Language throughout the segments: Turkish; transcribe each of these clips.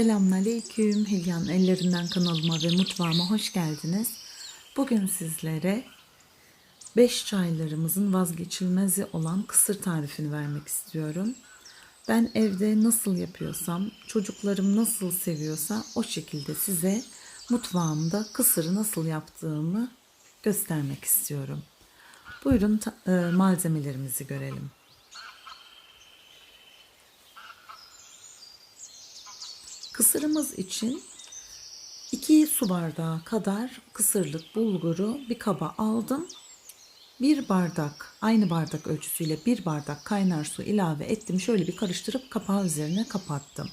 Selamünaleyküm. Hilyan Ellerinden kanalıma ve mutfağıma hoş geldiniz. Bugün sizlere 5 çaylarımızın vazgeçilmezi olan kısır tarifini vermek istiyorum. Ben evde nasıl yapıyorsam, çocuklarım nasıl seviyorsa o şekilde size mutfağımda kısırı nasıl yaptığımı göstermek istiyorum. Buyurun e, malzemelerimizi görelim. Kısırımız için 2 su bardağı kadar kısırlık bulguru bir kaba aldım. Bir bardak aynı bardak ölçüsüyle bir bardak kaynar su ilave ettim. Şöyle bir karıştırıp kapağı üzerine kapattım.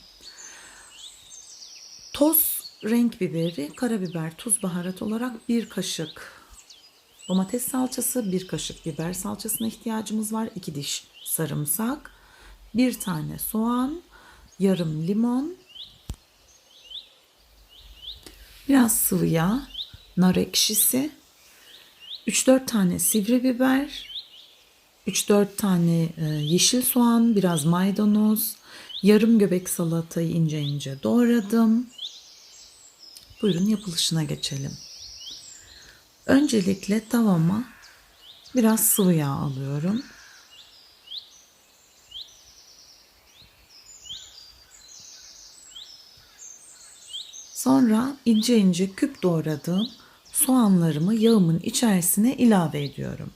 Toz renk biberi, karabiber, tuz, baharat olarak bir kaşık domates salçası, bir kaşık biber salçasına ihtiyacımız var. 2 diş sarımsak, bir tane soğan, yarım limon, Biraz sıvı yağ, nar ekşisi, 3-4 tane sivri biber, 3-4 tane e, yeşil soğan, biraz maydanoz, yarım göbek salatayı ince ince doğradım. Buyurun yapılışına geçelim. Öncelikle tavama biraz sıvı yağ alıyorum. Sonra ince ince küp doğradığım soğanlarımı yağımın içerisine ilave ediyorum.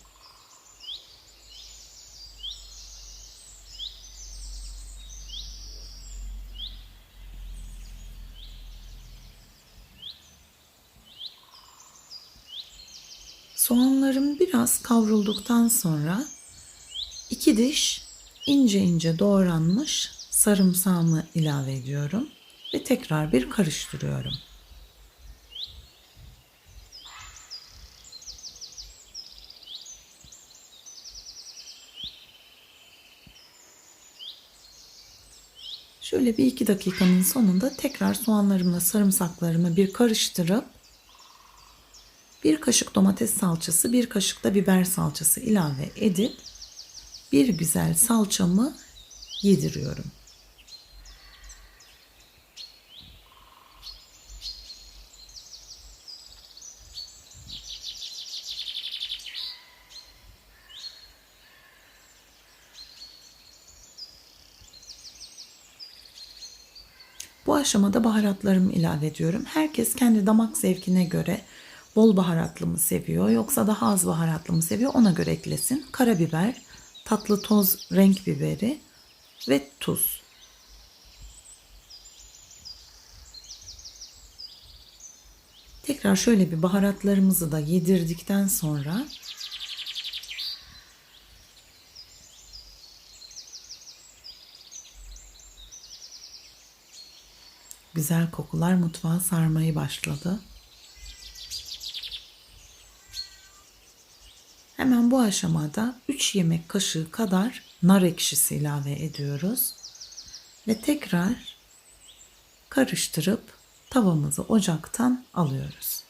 Soğanlarım biraz kavrulduktan sonra iki diş ince ince doğranmış sarımsağımı ilave ediyorum ve tekrar bir karıştırıyorum. Şöyle bir iki dakikanın sonunda tekrar soğanlarımla sarımsaklarımı bir karıştırıp bir kaşık domates salçası, bir kaşık da biber salçası ilave edip bir güzel salçamı yediriyorum. Bu aşamada baharatlarımı ilave ediyorum. Herkes kendi damak zevkine göre bol baharatlı mı seviyor yoksa daha az baharatlı mı seviyor ona göre eklesin. Karabiber, tatlı toz renk biberi ve tuz. Tekrar şöyle bir baharatlarımızı da yedirdikten sonra Güzel kokular mutfağa sarmayı başladı. Hemen bu aşamada 3 yemek kaşığı kadar nar ekşisi ilave ediyoruz. Ve tekrar karıştırıp tavamızı ocaktan alıyoruz.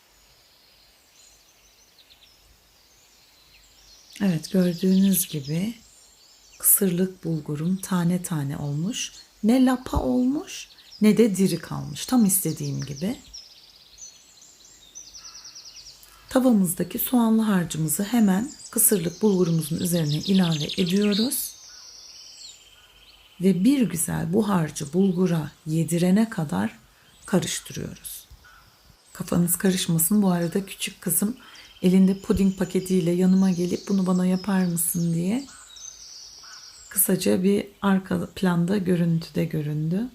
Evet gördüğünüz gibi kısırlık bulgurum tane tane olmuş. Ne lapa olmuş ne de diri kalmış. Tam istediğim gibi. Tavamızdaki soğanlı harcımızı hemen kısırlık bulgurumuzun üzerine ilave ediyoruz. Ve bir güzel bu harcı bulgura yedirene kadar karıştırıyoruz. Kafanız karışmasın. Bu arada küçük kızım elinde puding paketiyle yanıma gelip bunu bana yapar mısın diye kısaca bir arka planda görüntüde göründü.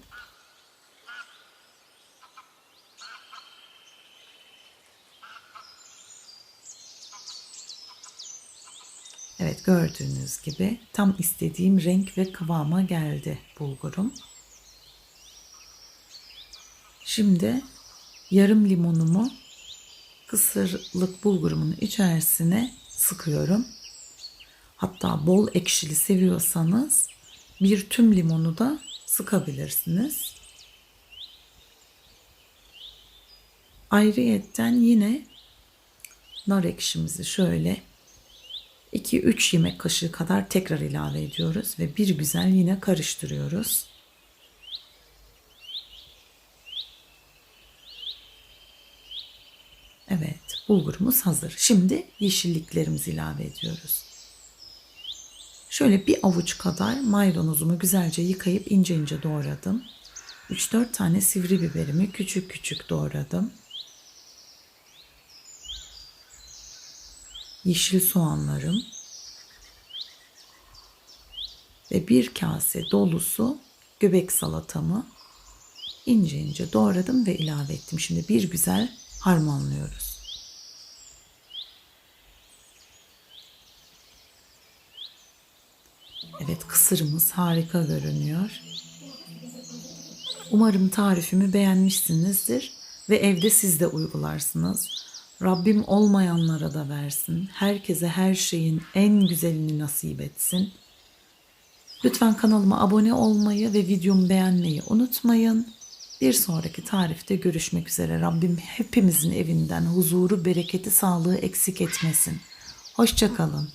Evet gördüğünüz gibi tam istediğim renk ve kıvama geldi bulgurum. Şimdi yarım limonumu kısırlık bulgurumun içerisine sıkıyorum. Hatta bol ekşili seviyorsanız bir tüm limonu da sıkabilirsiniz. Ayrıyetten yine nar ekşimizi şöyle 2-3 yemek kaşığı kadar tekrar ilave ediyoruz ve bir güzel yine karıştırıyoruz. Evet, bulgurumuz hazır. Şimdi yeşilliklerimizi ilave ediyoruz. Şöyle bir avuç kadar maydanozumu güzelce yıkayıp ince ince doğradım. 3-4 tane sivri biberimi küçük küçük doğradım. Yeşil soğanlarım ve bir kase dolusu göbek salatamı ince ince doğradım ve ilave ettim. Şimdi bir güzel harmanlıyoruz. Evet kısırımız harika görünüyor. Umarım tarifimi beğenmişsinizdir ve evde siz de uygularsınız. Rabbim olmayanlara da versin. Herkese her şeyin en güzelini nasip etsin. Lütfen kanalıma abone olmayı ve videomu beğenmeyi unutmayın. Bir sonraki tarifte görüşmek üzere. Rabbim hepimizin evinden huzuru, bereketi, sağlığı eksik etmesin. Hoşçakalın.